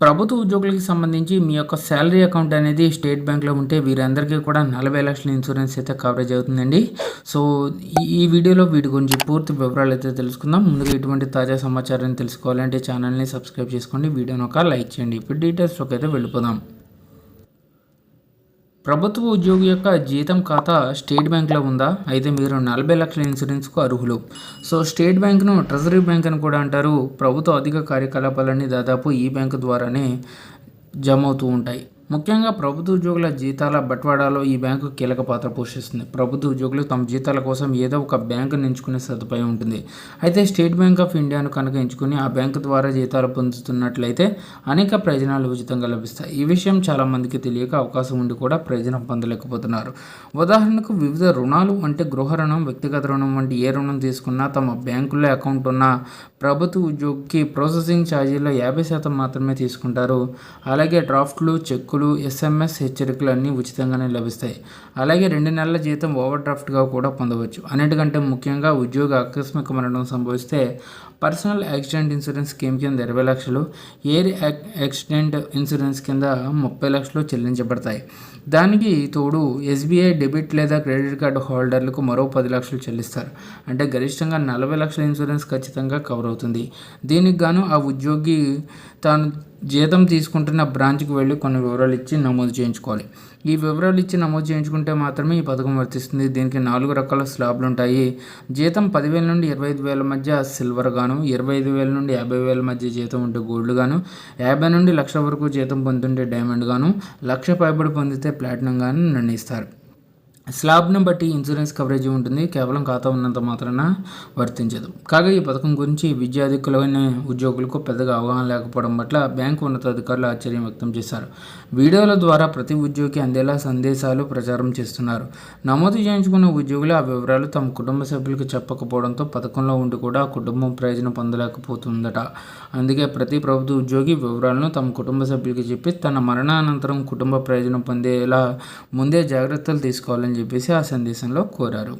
ప్రభుత్వ ఉద్యోగులకు సంబంధించి మీ యొక్క శాలరీ అకౌంట్ అనేది స్టేట్ బ్యాంక్లో ఉంటే వీరందరికీ కూడా నలభై లక్షల ఇన్సూరెన్స్ అయితే కవరేజ్ అవుతుందండి. సో ఈ- ఈ వీడియోలో వీటి గురించి పూర్తి వివరాలు అయితే తెలుసుకుందాం. ముందుగా ఇటువంటి తాజా సమాచారాన్ని తెలుసుకోవాలంటే ఛానల్ని సబ్స్క్రైబ్ చేసుకోండి. వీడియోని ఒక లైక్ చేయండి. ఇప్పుడు డీటెయిల్స్లోకి అయితే వెళ్ళిపోదాం. ప్రభుత్వ ఉద్యోగి యొక్క జీతం ఖాతా స్టేట్ బ్యాంక్లో ఉందా? అయితే మీరు నలభై లక్షల ఇన్సూరెన్స్కు అర్హులు. సో స్టేట్ బ్యాంక్ను ట్రెజరీ బ్యాంక్ అని కూడా అంటారు. ప్రభుత్వ అధిక కార్యకలాపాలన్నీ దాదాపు ఈ బ్యాంకు ద్వారానే జమ అవుతూ ఉంటాయి. ముఖ్యంగా ప్రభుత్వ ఉద్యోగుల జీతాల బట్వాడాలో ఈ బ్యాంకు కీలక పాత్ర పోషిస్తుంది. ప్రభుత్వ ఉద్యోగులు తమ జీతాల కోసం ఏదో ఒక బ్యాంకును ఎంచుకునే సదుపాయం ఉంటుంది. అయితే స్టేట్ బ్యాంక్ ఆఫ్ ఇండియాను కనుక ఎంచుకుని ఆ బ్యాంకు ద్వారా జీతాలు పొందుతున్నట్లయితే అనేక ప్రయోజనాలు ఉచితంగా లభిస్తాయి. ఈ విషయం చాలామందికి తెలియక అవకాశం ఉండి కూడా ప్రయోజనం పొందలేకపోతున్నారు. ఉదాహరణకు వివిధ రుణాలు అంటే గృహ రుణం వ్యక్తిగత రుణం వంటి ఏ రుణం తీసుకున్నా తమ బ్యాంకులో అకౌంట్ ఉన్న ప్రభుత్వ ఉద్యోగికి ప్రాసెసింగ్ ఛార్జీలో యాభై శాతం మాత్రమే తీసుకుంటారు. అలాగే డ్రాఫ్ట్లు చెక్కు చెక్కులు ఎస్ఎంఎస్ హెచ్చరికలు అన్నీ ఉచితంగానే లభిస్తాయి. అలాగే రెండు నెలల జీతం ఓవర్ డ్రాఫ్ట్గా కూడా పొందవచ్చు. అన్నిటికంటే ముఖ్యంగా ఉద్యోగ ఆకస్మిక మరణం సంభవిస్తే పర్సనల్ యాక్సిడెంట్ ఇన్సూరెన్స్ స్కీమ్ కింద ఇరవై లక్షలు ఎయిర్ యాక్సిడెంట్ ఇన్సూరెన్స్ కింద ముప్పై లక్షలు చెల్లించబడతాయి. దానికి తోడు ఎస్బీఐ డెబిట్ లేదా క్రెడిట్ కార్డు హోల్డర్లకు మరో పది లక్షలు చెల్లిస్తారు. అంటే గరిష్టంగా నలభై లక్షల ఇన్సూరెన్స్ ఖచ్చితంగా కవర్ అవుతుంది. దీనికి గాను ఆ ఉద్యోగి తాను జీతం తీసుకుంటున్న బ్రాంచ్కి వెళ్ళి కొన్ని వివరాలు ఇచ్చి నమోదు చేయించుకోవాలి. ఈ వివరాలు ఇచ్చి నమోదు చేయించుకుంటే మాత్రమే ఈ పథకం వర్తిస్తుంది. దీనికి నాలుగు రకాల స్లాబ్లు ఉంటాయి. జీతం పదివేల నుండి ఇరవై ఐదు వేల మధ్య సిల్వర్ గాను ఇరవై ఐదు వేల నుండి యాభై వేల మధ్య జీతం ఉంటే గోల్డ్ గాను యాభై నుండి లక్ష వరకు జీతం పొందుతుంటే డైమండ్ గాను లక్ష పైబడి పొందితే ప్లాటినం గాను నిర్ణయిస్తారు. స్లాబ్ను బట్టి ఇన్సూరెన్స్ కవరేజ్ ఉంటుంది. కేవలం ఖాతా ఉన్నంత మాత్రాన వర్తించదు. కాగా ఈ పథకం గురించి విద్యాధికులైన ఉద్యోగులకు పెద్దగా అవగాహన లేకపోవడం పట్ల బ్యాంకు ఉన్నతాధికారులు ఆశ్చర్యం వ్యక్తం చేశారు. వీడియోల ద్వారా ప్రతి ఉద్యోగికి అందేలా సందేశాలు ప్రచారం చేస్తున్నారు. నమోదు చేయించుకున్న ఉద్యోగులు ఆ వివరాలు తమ కుటుంబ సభ్యులకు చెప్పకపోవడంతో పథకంలో ఉండి కూడా ఆ కుటుంబం ప్రయోజనం పొందలేకపోతుందట. అందుకే ప్రతి ప్రభుత్వ ఉద్యోగి వివరాలను తమ కుటుంబ సభ్యులకి చెప్పి తన మరణానంతరం కుటుంబ ప్రయోజనం పొందేలా ముందే జాగ్రత్తలు తీసుకోవాలని చెప్పేసి ఆ సందేశంలో కోరారు.